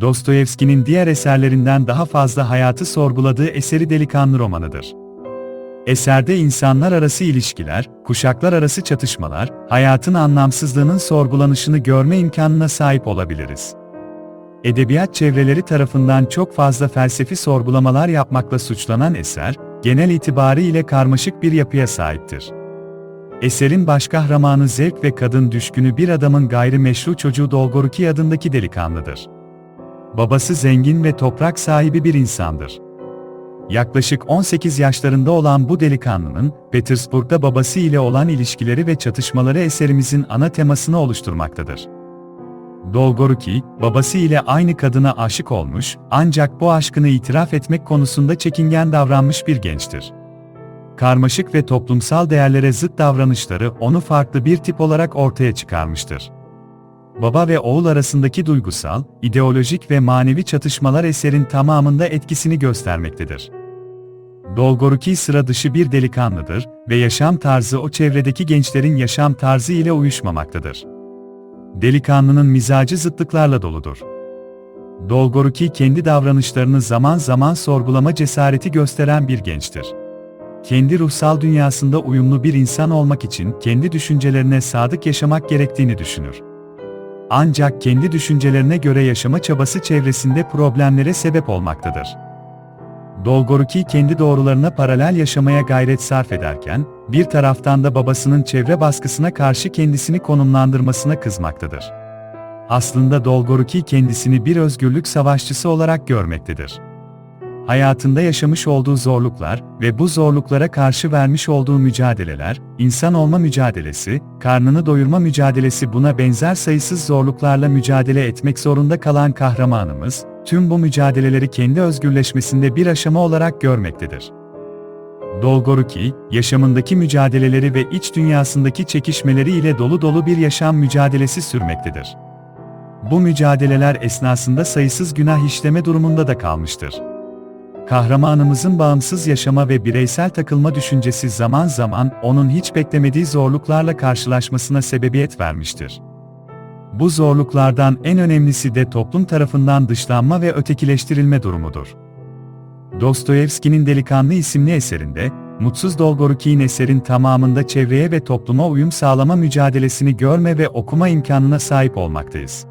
Dostoyevski'nin diğer eserlerinden daha fazla hayatı sorguladığı eseri Delikanlı romanıdır. Eserde insanlar arası ilişkiler, kuşaklar arası çatışmalar, hayatın anlamsızlığının sorgulanışını görme imkanına sahip olabiliriz. Edebiyat çevreleri tarafından çok fazla felsefi sorgulamalar yapmakla suçlanan eser, genel itibariyle karmaşık bir yapıya sahiptir. Eserin baş kahramanı zevk ve kadın düşkünü bir adamın gayrimeşru çocuğu Dolgoruki adındaki delikanlıdır. Babası zengin ve toprak sahibi bir insandır. Yaklaşık 18 yaşlarında olan bu delikanlının, Petersburg'da babası ile olan ilişkileri ve çatışmaları eserimizin ana temasını oluşturmaktadır. Dolgoruki, babası ile aynı kadına aşık olmuş, ancak bu aşkını itiraf etmek konusunda çekingen davranmış bir gençtir. Karmaşık ve toplumsal değerlere zıt davranışları onu farklı bir tip olarak ortaya çıkarmıştır. Baba ve oğul arasındaki duygusal, ideolojik ve manevi çatışmalar eserin tamamında etkisini göstermektedir. Dolgoruki sıra dışı bir delikanlıdır ve yaşam tarzı o çevredeki gençlerin yaşam tarzı ile uyuşmamaktadır. Delikanlının mizacı zıtlıklarla doludur. Dolgoruki kendi davranışlarını zaman zaman sorgulama cesareti gösteren bir gençtir. Kendi ruhsal dünyasında uyumlu bir insan olmak için kendi düşüncelerine sadık yaşamak gerektiğini düşünür. Ancak kendi düşüncelerine göre yaşama çabası çevresinde problemlere sebep olmaktadır. Dolgoruki kendi doğrularına paralel yaşamaya gayret sarf ederken, bir taraftan da babasının çevre baskısına karşı kendisini konumlandırmasına kızmaktadır. Aslında Dolgoruki kendisini bir özgürlük savaşçısı olarak görmektedir. Hayatında yaşamış olduğu zorluklar ve bu zorluklara karşı vermiş olduğu mücadeleler, insan olma mücadelesi, karnını doyurma mücadelesi buna benzer sayısız zorluklarla mücadele etmek zorunda kalan kahramanımız, tüm bu mücadeleleri kendi özgürleşmesinde bir aşama olarak görmektedir. Dolgoruki, yaşamındaki mücadeleleri ve iç dünyasındaki çekişmeleri ile dolu dolu bir yaşam mücadelesi sürmektedir. Bu mücadeleler esnasında sayısız günah işleme durumunda da kalmıştır. Kahramanımızın bağımsız yaşama ve bireysel takılma düşüncesi zaman zaman onun hiç beklemediği zorluklarla karşılaşmasına sebebiyet vermiştir. Bu zorluklardan en önemlisi de toplum tarafından dışlanma ve ötekileştirilme durumudur. Dostoyevski'nin Delikanlı isimli eserinde, Mutsuz Dolgoruki'nin eserin tamamında çevreye ve topluma uyum sağlama mücadelesini görme ve okuma imkanına sahip olmaktayız.